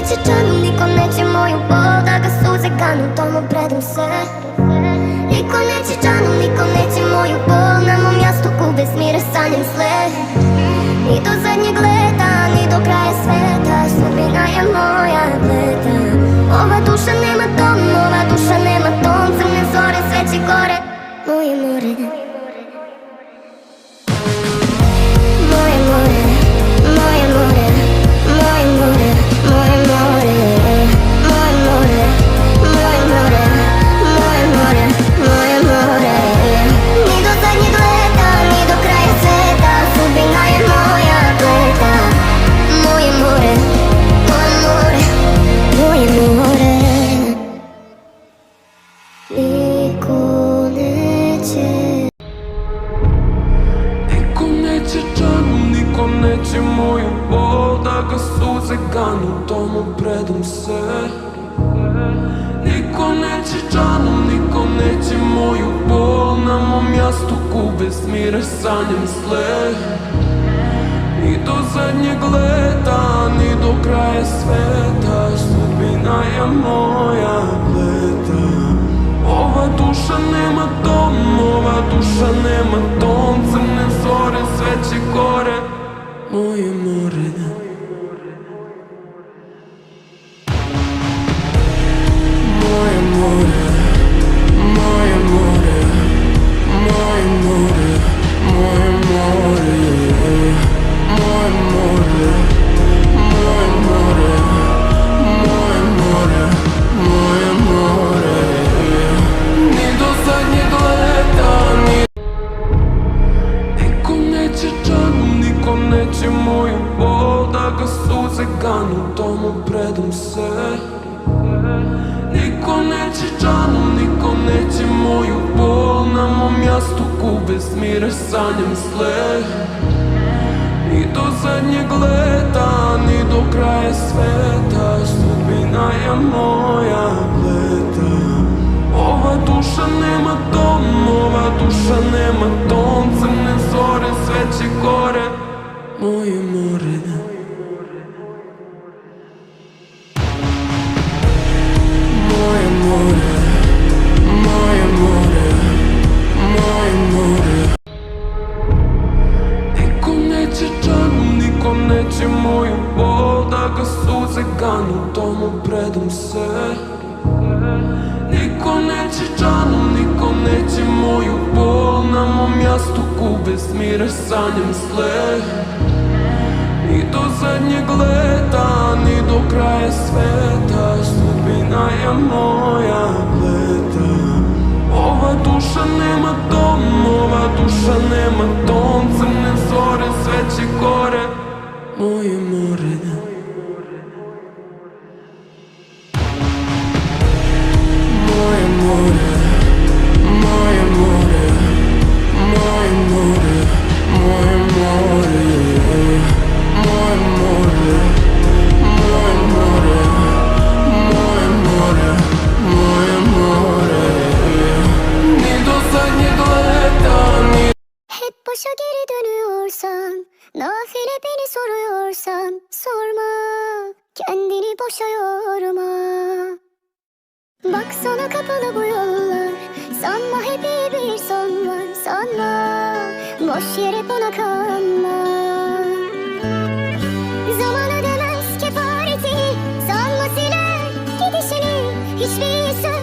neće džanu, niko neće moju bol Da ga suze kanu, tomu predam se. Niko neće džanu, niko neće moju bol Na mom jastuku bez mira sanjam sve Ni do zadnjeg leta, ni do kraja sveta Sudbina je moja leta Ova duša nema dom, ova duša nema tom Crne zore, sve će gore Moje more не тімую, бо так осу цигану, тому бредом все Ніко не чичану, нико не тімую, бо на м'ясту куби сміри саням сле Ні до задніх лета, ні до края света, судьбина я моя плета. Ова душа нема дом, ова душа нема дом, це не зоре, свечі горе моє море. Лишь санем слег І до задніх лета, і до края света, судьбина я моя плета, ова душа нема тон, ова душа нема тон. це не зоре, свечі горе, моє море. Neće moju bol Na mom jastuku bez mira sanjam sle Ni do zadnjeg leta, ni do kraja sveta Sudbina je moja leta Ova duša nema dom, ova duša nema dom Crne zore, sve će gore Moje more Moje boşa yorma Baksana kapalı bu yollar. Sanma hep iyi bir son var Sanma. Boş yere buna kanma Zaman ödemez kefaretini Sanma siler gidişini. Hiçbir söz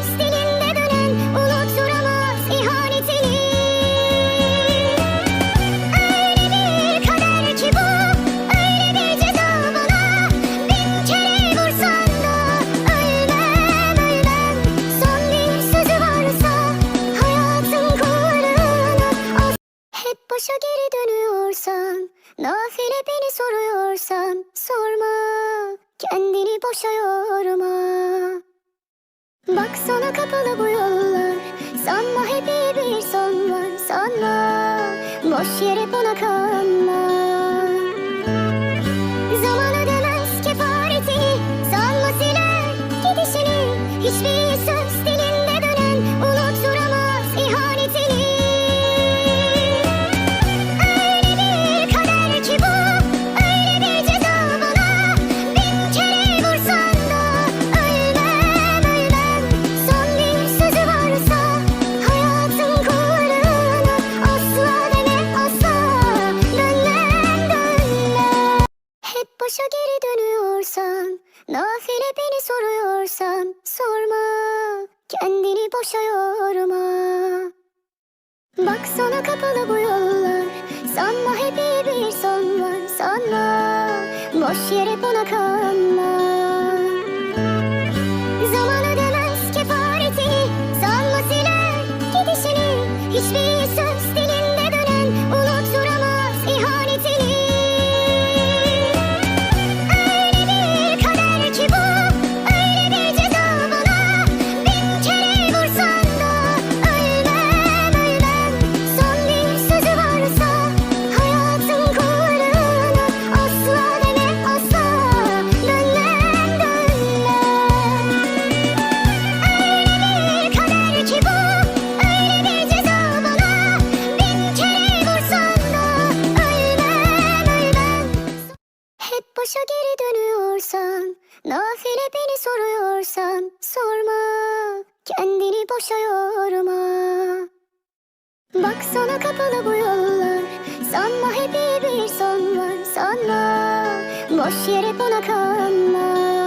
başa geri dönüyorsan Nafile beni soruyorsan Sorma. Kendini boşa yorma. Baksana kapalı bu yollar. Sanma hep iyi bir son var Sanma. Boş yere buna kanma sorma Kendini boşa yorma. Bak sana kapalı bu yollar Sanma hep iyi bir son var Sanma. Boş yere bana kanma Zaman ödemez kefareti Sanma siler gidişini Hiçbir dönüyorsan Nafile beni soruyorsan Sorma kendini boşa yorma. Bak sana kapalı bu yollar Sanma hep iyi bir son var Sanma. Boş yere buna kanma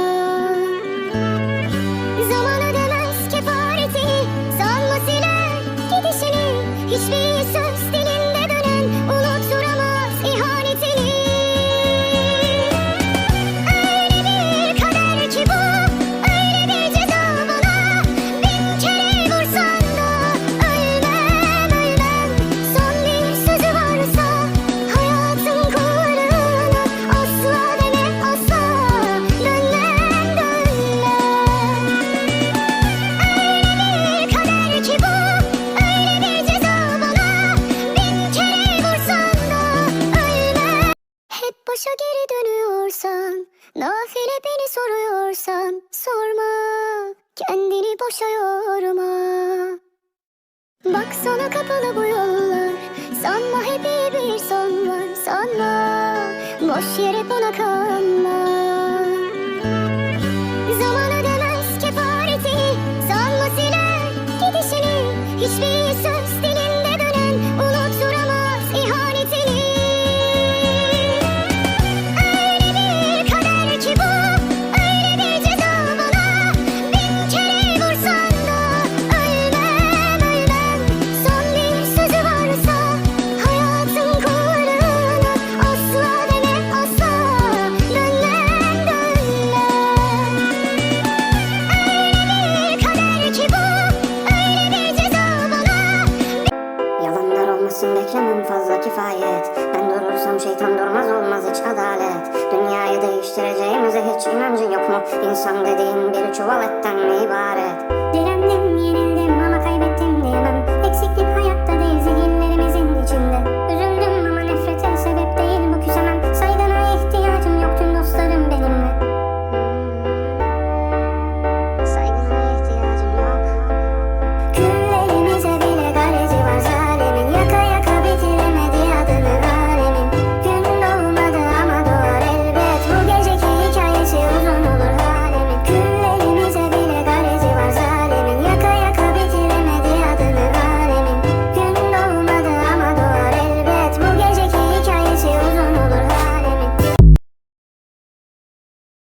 Sormadan sorma, kendini boşa yorma. Bak sana kapalı bu yollar, sanma hep iyi bir son var, sanma. Boş yere buna kanma.